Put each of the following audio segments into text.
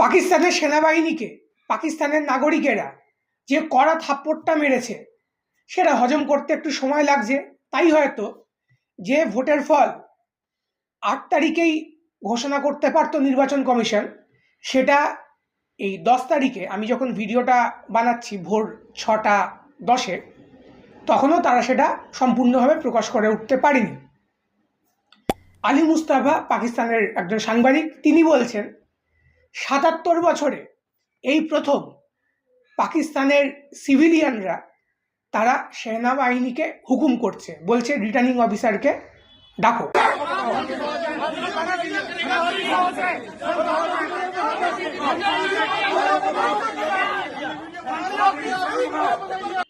পাকিস্তানের সেনাবাহিনীকে, পাকিস্তানের নাগরিকেরা যে কড়া থাপ্পড়টা মেরেছে, সেটা হজম করতে একটু সময় লাগছে। তাই হয়তো যে ভোটের ফল আট তারিখেই ঘোষণা করতে পারতো নির্বাচন কমিশন, সেটা এই দশ তারিখে আমি যখন ভিডিওটা বানাচ্ছি ভোর ছটা দশে, তখনও তারা সেটা সম্পূর্ণভাবে প্রকাশ করে উঠতে পারেনি। আলী মুস্তাফা পাকিস্তানের একজন সাংবাদিক, তিনি বলছেন সাতাত্তর বছরে এই প্রথম পাকিস্তানের সিভিলিয়ানরা তারা সেনাবাহিনীকে হুকুম করছে, বলছে রিটার্নিং অফিসারকে ডাকো।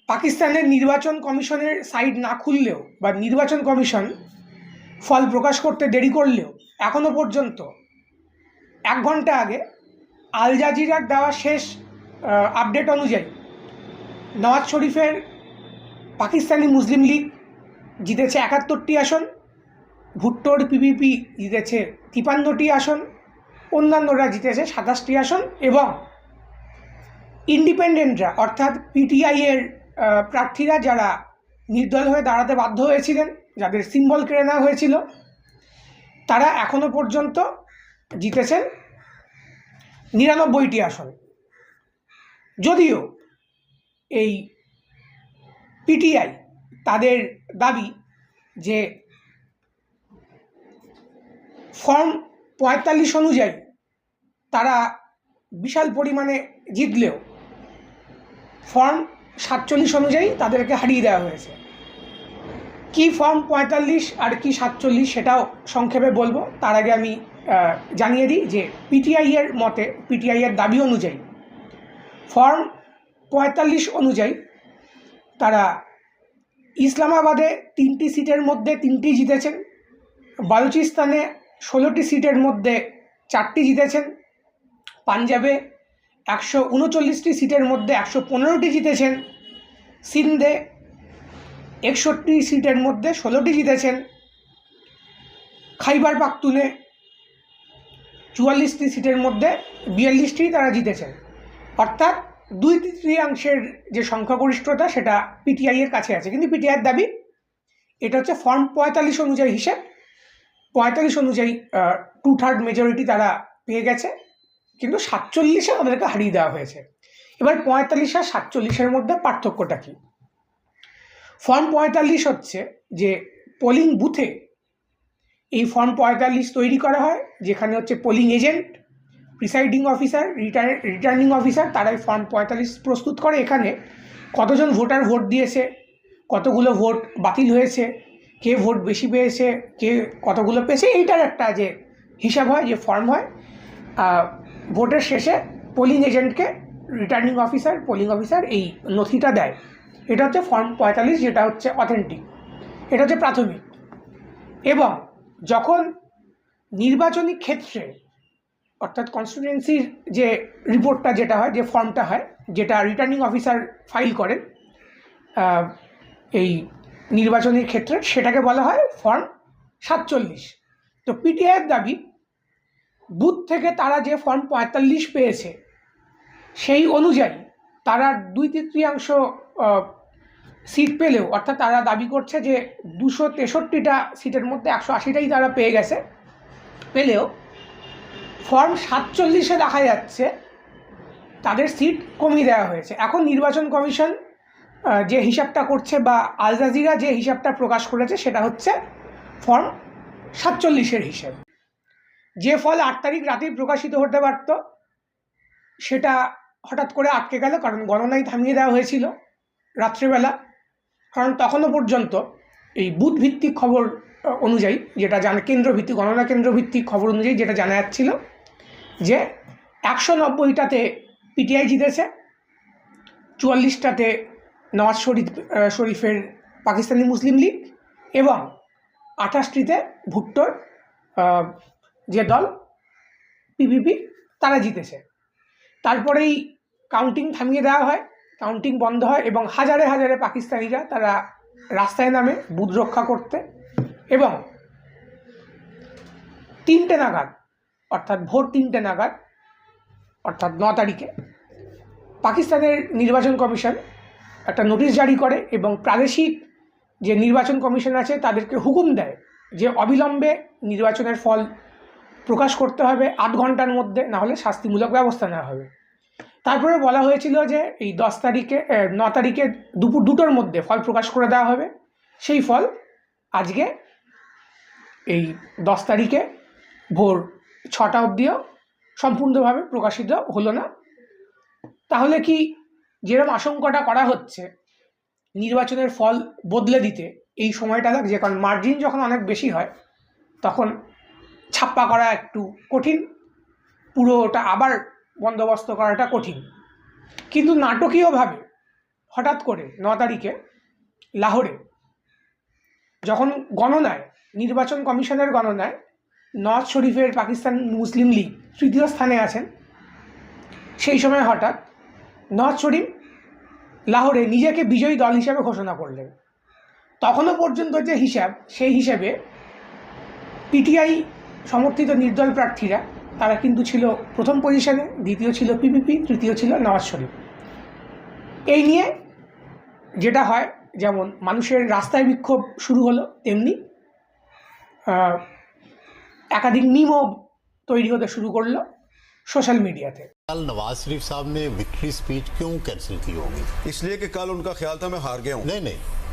পাকিস্তানের নির্বাচন কমিশনের সাইট না খুললেও বা নির্বাচন কমিশন ফল প্রকাশ করতে দেরি করলেও এখনও পর্যন্ত এক ঘণ্টা আগে আল জাজিরার দেওয়া শেষ আপডেট অনুযায়ী নওয়াজ শরীফের পাকিস্তানি মুসলিম লীগ জিতেছে একাত্তরটি আসন, ভুট্টোর পিপিপি জিতেছে তিপান্নটি আসন, অন্যান্যরা জিতেছে সাতাশটি আসন এবং ইন্ডিপেন্ডেন্টরা অর্থাৎ পিটিআইয়ের প্রার্থীরা যারা নির্দল হয়ে দাঁড়াতে বাধ্য হয়েছিলেন, যাদের সিম্বল কেড়ে নেওয়া হয়েছিল, তারা এখনও পর্যন্ত জিতেছেন নিরানব্বইটি আসন। যদিও এই পিটিআই তাদের দাবি যে ফর্ম পঁয়তাল্লিশ অনুযায়ী তারা বিশাল পরিমাণে জিতলেও ফর্ম সাতচল্লিশ অনুযায়ী তাদেরকে হারিয়ে দেওয়া হয়েছে। কি ফর্ম পঁয়তাল্লিশ আর কি সাতচল্লিশ সেটাও সংক্ষেপে বলব। তার আগে আমি জানিয়ে দিই যে পিটিআইয়ের মতে পিটিআইয়ের দাবি অনুযায়ী ফর্ম পঁয়তাল্লিশ অনুযায়ী তারা ইসলামাবাদে তিনটি সিটের মধ্যে তিনটি জিতেছেন, বালুচিস্তানে ষোলোটি সিটের মধ্যে চারটি জিতেছেন, পাঞ্জাবে একশো উনচল্লিশটি সিটের মধ্যে একশো পনেরোটি জিতেছেন, সিন্ধে একষট্টি সিটের মধ্যে ষোলোটি জিতেছেন, খাইবার পাখতুনে চুয়াল্লিশটি সিটের মধ্যে বিয়াল্লিশটি তারা জিতেছেন। অর্থাৎ দুই তৃতীয়াংশের যে সংখ্যাগরিষ্ঠতা সেটা পিটিআইয়ের কাছে আছে। কিন্তু পিটিআইয়ের দাবি, এটা হচ্ছে ফর্ম পঁয়তাল্লিশ অনুযায়ী হিসেব। পঁয়তাল্লিশ অনুযায়ী টু থার্ড মেজরিটি তারা পেয়ে গেছে। কিন্তু সাতচল্লিশে তাদেরকে হারিয়ে দেওয়া হয়েছে। এবার পঁয়তাল্লিশ আর সাতচল্লিশের মধ্যে পার্থক্যটা কী? ফর্ম পঁয়তাল্লিশ হচ্ছে যে পোলিং বুথে এই ফর্ম পঁয়তাল্লিশ তৈরি করা হয়, যেখানে হচ্ছে polling agent presiding officer returning officer তারাই ফর্ম পঁয়তাল্লিশ প্রস্তুত করে এখানে। কতজন ভোটার ভোট দিয়েছে, কতগুলো ভোট বাতিল হয়েছে, কে ভোট বেশি পেয়েছে, কে কতগুলো পেয়েছে, এইটার একটা যে হিসাব হয়, যে ফর্ম হয়। ভোটের শেষে পোলিং এজেন্টকে রিটার্নিং অফিসার পোলিং অফিসার এই নথিটা দেয়। এটা হচ্ছে ফর্ম পঁয়তাল্লিশ, যেটা হচ্ছে অথেন্টিক এটা হচ্ছে প্রাথমিক। এবং যখন নির্বাচনী ক্ষেত্রে, অর্থাৎ কনস্টিটুয়েন্সির যে রিপোর্টটা যেটা হয়, যে ফর্মটা হয়, যেটা রিটার্নিং অফিসার ফাইল করেন এই নির্বাচনী ক্ষেত্রে সেটাকে বলা হয় ফর্ম সাতচল্লিশ। তো পিটিআইয়ের দাবি, বুথ থেকে তারা যে ফর্ম পঁয়তাল্লিশ পেয়েছে, সেই অনুযায়ী তারা দুই তৃতীয়াংশ সিট পেলেও, অর্থাৎ তারা দাবি করছে যে দুশো তেষট্টিটা সিটের মধ্যে একশো আশিটাই তারা পেয়ে গেছে। পেলেও ফর্ম সাতচল্লিশে দেখা যাচ্ছে তাদের সিট কমিয়ে দেওয়া হয়েছে। এখন নির্বাচন কমিশন যে হিসাবটা করছে বা আল জাজিরা যে হিসাবটা প্রকাশ করেছে সেটা হচ্ছে ফর্ম সাতচল্লিশের হিসেব। যে ফল আট তারিখ রাতেই প্রকাশিত হতে পারত, সেটা হঠাৎ করে আটকে গেল, কারণ গণনাই থামিয়ে দেওয়া হয়েছিল রাত্রিবেলা। কারণ তখনও পর্যন্ত এই বুথ ভিত্তিক খবর অনুযায়ী যেটা জানা, কেন্দ্রভিত্তিক, গণনা কেন্দ্রভিত্তিক খবর অনুযায়ী যেটা জানা যাচ্ছিল যে একশো নব্বইটাতে পিটিআই জিতেছে, চুয়াল্লিশটাতে নওয়াজ শরীফ শরীফের পাকিস্তানি মুসলিম লীগ এবং আঠাশটিতে ভুট্টোর যে দল পিপিপি তারা জিতেছে। তারপরেই কাউন্টিং থামিয়ে দেওয়া হয়। কাউন্টিং বন্ধ হয় এবং হাজারে হাজারে পাকিস্তানিরা তারা রাস্তায় নামে বুথ রক্ষা করতে এবং তিনটে নাগাদ, অর্থাৎ ভোর তিনটে নাগাদ, অর্থাৎ ন তারিখে পাকিস্তানের নির্বাচন কমিশন একটা নোটিশ জারি করে এবং প্রাদেশিক যে নির্বাচন কমিশন আছে তাদেরকে হুকুম দেয় যে অবিলম্বে নির্বাচনের ফল প্রকাশ করতে হবে, আধ ঘণ্টার মধ্যে না হলে শাস্তিমূলক ব্যবস্থা নেওয়া হবে। তারপরে বলা হয়েছিল যে এই দশ তারিখে ন তারিখে দুপুর দুটোর মধ্যে ফল প্রকাশ করে দেওয়া হবে। সেই ফল আজকে এই দশ তারিখে ভোর ছটা অবধিও সম্পূর্ণভাবে প্রকাশিত হলো না। তাহলে কি যেরকম আশঙ্কাটা করা হচ্ছে নির্বাচনের ফল বদলে দিতে, এই সময়টা লাগছে কারণ মার্জিন যখন অনেক বেশি হয়, তখন ছাপ্পা করা একটু কঠিন। পুরোটা আবার বন্দোবস্ত করাটা কঠিন। কিন্তু নাটকীয়ভাবে হঠাৎ করে ন তারিখে লাহোরে যখন গণনায়, নির্বাচন কমিশনের গণনায় নওয়াজ শরীফের পাকিস্তান মুসলিম লীগ তৃতীয় স্থানে আছেন, সেই সময় হঠাৎ নওয়াজ শরীফ লাহোরে নিজেকে বিজয়ী দল হিসাবে ঘোষণা করলেন। তখনও পর্যন্ত যে হিসাব, সেই হিসাবে পিটিআই সমর্থিত নির্দল প্রার্থীরা তারা কিন্তু ছিল প্রথম পজিশনে দ্বিতীয় ছিল পিপিপি তৃতীয় ছিল নওয়াজ শরীফ এই নিয়ে যেটা হয় যেমন মানুষের রাস্তায় বিক্ষোভ শুরু হলো তেমনি আহ, একাধিক মিমও তৈরি হতে শুরু করলো সোশ্যাল মিডিয়াতে कल नवाज शरीफ साहब ने विक्ट्री स्पीच क्यों कैंसिल की होगी इसलिए कि कल उनका ख्याल था मैं हार गया हूँ नहीं नहीं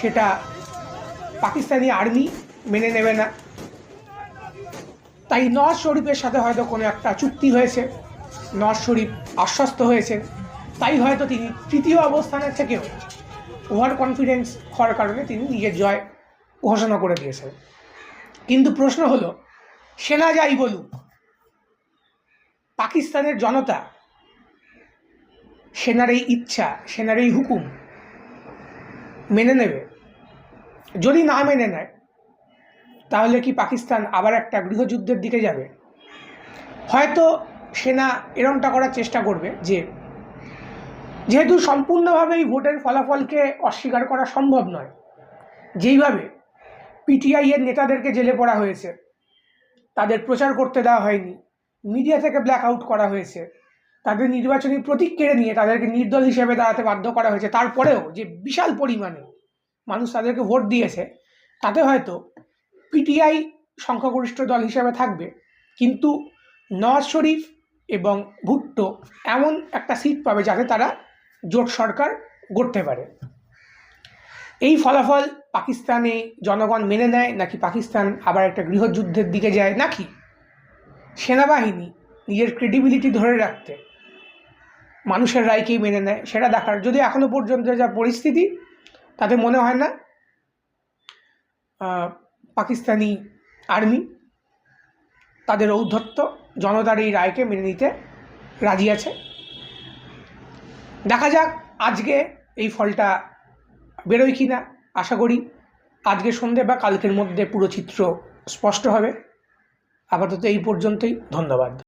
সেটা পাকিস্তানি আর্মি মেনে নেবে না। তাই নওয়াজ শরীফের সাথে হয়তো কোনো একটা চুক্তি হয়েছে। নওয়াজ শরীফ আশ্বস্ত হয়েছেন তাই হয়তো তিনি তৃতীয় অবস্থানের থেকেও ওভার কনফিডেন্স হওয়ার কারণে তিনি নিজের জয় ঘোষণা করে দিয়েছেন। কিন্তু প্রশ্ন হলো, সেনা যাই বলুক, পাকিস্তানের জনতা, সেনার এই ইচ্ছা, সেনার এই হুকুম মেনে নেবে। যদি না মেনে নেয়, তাহলে কি পাকিস্তান আবার একটা গৃহযুদ্ধের দিকে যাবে? হয়তো সেনা এরমটা করার চেষ্টা করবে যে, যেহেতু সম্পূর্ণভাবে এই ভোটের ফলাফলকে অস্বীকার করা সম্ভব নয়, যেইভাবে পিটিআই এর নেতাদেরকে জেলে পড়া হয়েছে, তাদের প্রচার করতে দেওয়া হয়নি, মিডিয়া থেকে ব্ল্যাক আউট করা হয়েছে তাদের নির্বাচনী প্রতীক কেড়ে নিয়ে তাদেরকে নির্দল হিসেবে দাঁড়াতে বাধ্য করা হয়েছে। তারপরেও যে বিশাল পরিমাণে মানুষ তাদেরকে ভোট দিয়েছে, তাতে হয়তো পিটিআই সংখ্যাগরিষ্ঠ দল হিসেবে থাকবে। কিন্তু নওয়াজ শরীফ এবং ভুট্টো এমন একটা সিট পাবে যাতে তারা জোট সরকার গড়তে পারে। এই ফলাফল পাকিস্তানে জনগণ মেনে নেয়, নাকি পাকিস্তান আবার একটা গৃহযুদ্ধের দিকে যায়? নাকি সেনাবাহিনী নিজের ক্রেডিবিলিটি ধরে রাখতে মানুষের রায়কেই মেনে নেয়, সেটা দেখার। যদি এখনও পর্যন্ত যা পরিস্থিতি, তাতে মনে হয় না পাকিস্তানি আর্মি তাদের ঔদ্ধত্য, জনতার এই রায়কে মেনে নিতে রাজি আছে। দেখা যাক আজকে এই ফলটা বেরোয় কি না, আশা করি আজকে সন্ধে বা কালকের মধ্যে পুরো চিত্র স্পষ্ট হবে। আপাতত এই পর্যন্তই, ধন্যবাদ।